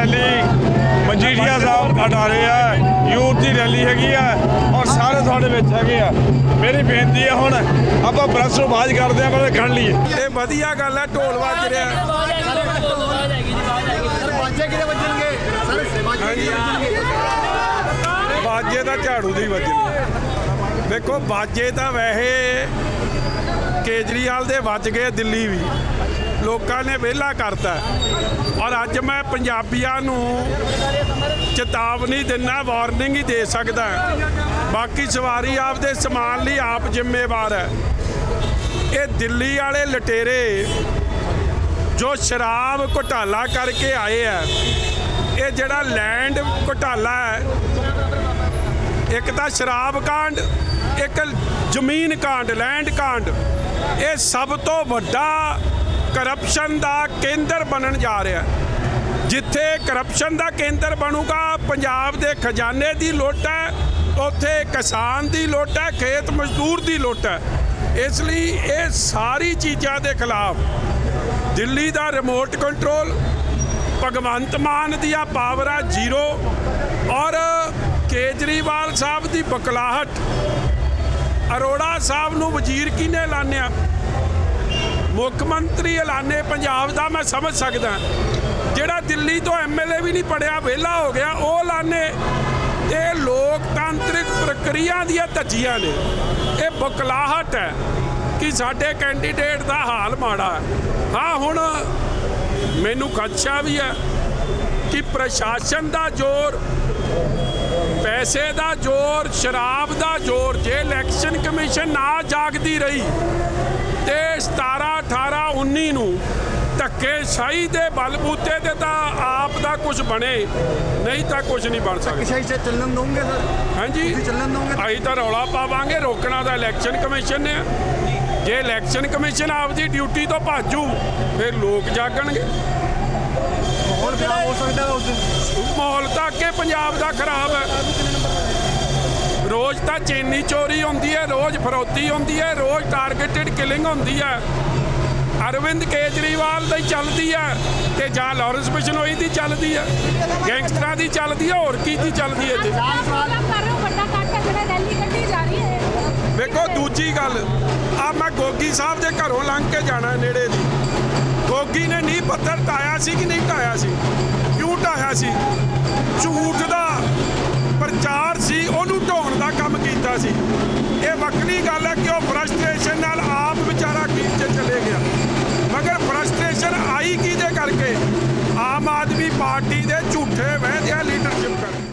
Rally Majithia ਸਾਹਿਬ ਰਹੇ ਆ youth ਦੀ rally ਹੈਗੀ ਆ ਔਰ ਸਾਰੇ ਤੁਹਾਡੇ ਵਿੱਚ ਹੈਗੇ ਆ। ਮੇਰੀ ਬੇਨਤੀ ਹੈ ਹੁਣ ਆਪਾਂ ਪ੍ਰੈਸ ਨੂੰ ਬਾਜ ਕਰਦੇ ਆ ਪਰ ਖੜ ਲਈਏ। ਇਹ ਵਧੀਆ ਗੱਲ ਹੈ ਢੋਲ ਵੱਜ ਰਿਹਾ। ਬਾਜੇ ਕਿਹਦੇ ਵੱਜਣਗੇ? ਸਰ ਬਾਜੇ ਤਾਂ ਝਾੜੂ ਦੇ ਵੱਜਣੇ ਦੇਖੋ ਬਾਜੇ ਤਾਂ ਵੈਸੇ ਕੇਜਰੀਵਾਲ ਦੇ ਵੱਜ ਗਏ ਦਿੱਲੀ ਵੀ। ਲੋਕਾਂ ਨੇ ਵਿਹਲਾ ਕਰਤਾ ਔਰ ਅੱਜ ਮੈਂ ਪੰਜਾਬੀਆਂ ਨੂੰ ਚੇਤਾਵਨੀ ਦਿੰਨਾ ਵਾਰਨਿੰਗ ਹੀ ਦੇ ਸਕਦਾ। ਬਾਕੀ ਸਵਾਰੀ ਆਪਦੇ ਸਮਾਨ ਲਈ ਆਪ ਜ਼ਿੰਮੇਵਾਰ ਹੈ। ਇਹ ਦਿੱਲੀ ਵਾਲੇ ਲਟੇਰੇ ਜੋ ਸ਼ਰਾਬ ਘੁਟਾਲਾ ਕਰਕੇ ਆਏ ਆ, ਇਹ ਜਿਹੜਾ ਲੈਂਡ ਘੁਟਾਲਾ ਹੈ, ਇੱਕ ਤਾਂ ਸ਼ਰਾਬ ਕਾਂਡ, ਇੱਕ ਜ਼ਮੀਨ ਕਾਂਡ ਲੈਂਡ ਕਾਂਡ, ਇਹ ਸਭ ਤੋਂ ਵੱਡਾ ਕਰਪਸ਼ਨ ਦਾ ਕੇਂਦਰ ਬਣਨ ਜਾ ਰਿਹਾ ਜਿੱਥੇ ਕਰਪਸ਼ਨ ਦਾ ਕੇਂਦਰ ਬਣੂਗਾ, ਪੰਜਾਬ ਦੇ ਖਜ਼ਾਨੇ ਦੀ ਲੋਟ ਹੈ, ਉੱਥੇ ਕਿਸਾਨ ਦੀ ਲੋਟ ਹੈ, ਖੇਤ ਮਜ਼ਦੂਰ ਦੀ ਲੋਟ ਹੈ। ਇਸ ਲਈ ਇਹ ਸਾਰੀ ਚੀਜ਼ਾਂ ਦੇ ਖਿਲਾਫ ਦਿੱਲੀ ਦਾ ਰਿਮੋਟ ਕੰਟਰੋਲ ਭਗਵੰਤ ਮਾਨ ਦੀਆਂ ਪਾਵਰਾਂ ਜ਼ੀਰੋ ਔਰ ਕੇਜਰੀਵਾਲ ਸਾਹਿਬ ਦੀ ਬਕਲਾਹਟ। ਅਰੋੜਾ ਸਾਹਿਬ ਨੂੰ ਵਜ਼ੀਰ ਕਿਹਨੇ ਐਲਾਨਿਆ? ਮੁੱਖ ਮੰਤਰੀ ਐਲਾਨੇ ਪੰਜਾਬ ਦਾ, ਮੈਂ ਸਮਝ ਸਕਦਾ। ਜਿਹੜਾ ਦਿੱਲੀ ਤੋਂ ਐਮਐਲਏ ਵੀ ਨਹੀਂ ਪੜਿਆ, ਵਿਹਲਾ ਹੋ ਗਿਆ, ਉਹ ਐਲਾਨੇ। ਇਹ ਲੋਕਤਾਂਤਰਿਕ ਪ੍ਰਕਿਰਿਆ ਦੀਆਂ ਧੱਜੀਆਂ ਨੇ। ਇਹ ਬਕਲਾਹਟ ਹੈ ਕਿ ਸਾਡੇ ਕੈਂਡੀਡੇਟ ਦਾ ਹਾਲ ਮਾੜਾ ਹੈ। ਹਾਂ, ਹੁਣ ਮੈਨੂੰ ਖਦਸ਼ਾ ਵੀ ਹੈ ਕਿ ਪ੍ਰਸ਼ਾਸਨ ਦਾ ਜ਼ੋਰ, ਪੈਸੇ ਦਾ ਜ਼ੋਰ, ਸ਼ਰਾਬ ਦਾ ਜ਼ੋਰ, ਜੇ ਇਲੈਕਸ਼ਨ ਕਮਿਸ਼ਨ ਨਾ ਜਾਗਦੀ ਰਹੀ, ਤੇ 17 19 ਨੂੰ ਧੱਕੇ ਸ਼ਾਹੀ ਦੇ ਬਲਬੂਤੇ ਤੇ ਤਾਂ ਆਪ ਦਾ ਕੁਝ ਬਣੇ ਨਹੀਂ ਤਾਂ ਕੁਝ ਨਹੀਂ ਬਣ ਸਕਦਾ। ਕਿਸ਼ਾਈ ਸੇ ਚੱਲਣ ਦੋਗੇ ਸਰ? ਹਾਂਜੀ। ਤੁਸੀਂ ਚੱਲਣ ਦੋਗੇ ਅਸੀਂ ਤਾਂ ਰੌਲਾ ਪਾਵਾਂਗੇ ਰੋਕਣਾ ਤਾਂ ਇਲੈਕਸ਼ਨ ਕਮਿਸ਼ਨ ਨੇ। ਜੇ ਇਲੈਕਸ਼ਨ ਕਮਿਸ਼ਨ ਆਪਦੀ ਡਿਊਟੀ ਤੋਂ ਭਾਜੂ ਫਿਰ ਲੋਕ ਜਾਗਣਗੇ। ਮਾਹੌਲ ਖਰਾਬ ਹੋ ਸਕਦਾ ਉਸ ਦਿਨ। ਮਾਹੌਲ ਤਾਂ ਅੱਗੇ ਪੰਜਾਬ ਦਾ ਖਰਾਬ ਹੈ। ਰੋਜ਼ ਤਾਂ ਚੀਨੀ ਚੋਰੀ ਹੁੰਦੀ ਹੈ ਰੋਜ਼ ਫਰੋਤੀ ਹੁੰਦੀ ਹੈ ਰੋਜ਼ ਟਾਰਗੇਟਡ ਕਿਲਿੰਗ ਹੁੰਦੀ ਹੈ। ਅਰਵਿੰਦ ਕੇਜਰੀਵਾਲ ਦੀ ਚੱਲਦੀ ਹੈ ਤੇ ਜਾਂ ਲਾਰੈਂਸ ਬਿਸ਼ਨੋਈ ਦੀ ਚੱਲਦੀ ਹੈ ਗੈਂਗਸਟਰਾਂ ਦੀ ਚੱਲਦੀ ਹੈ ਹੋਰ ਕੀ ਦੀ ਚੱਲਦੀ ਕੱਢੀ ਜਾ ਵੇਖੋ ਦੂਜੀ ਗੱਲ ਆ ਮੈਂ ਗੋਗੀ ਸਾਹਿਬ ਦੇ ਘਰੋਂ ਲੰਘ ਕੇ ਜਾਣਾ ਨੇੜੇ ਦੀ। ਗੋਗੀ ਨੇ ਨੀਂਹ ਪੱਥਰ ਢਾਇਆ ਸੀ ਕਿ ਨਹੀਂ ਢਾਇਆ ਸੀ? ਕਿਉਂ ਢਾਇਆ ਸੀ? ਝੂਠ ਦਾ ਪ੍ਰਚਾਰ ਸੀ ਉਹਨੂੰ ਢਾਉਣ ਦਾ ਕੰਮ ਕੀਤਾ ਸੀ। ਇਹ ਵੱਖਰੀ ਗੱਲ ਹੈ ਕਿ ਉਹ ਫਰਸਟ੍ਰੇਸ਼ਨ ਨਾਲ ਆਪ ਆਦਮੀ ਪਾਰਟੀ ਦੇ ਝੂਠੇ ਵਾਅਦਿਆਂ ਲੀਡਰਸ਼ਿਪ ਕਰ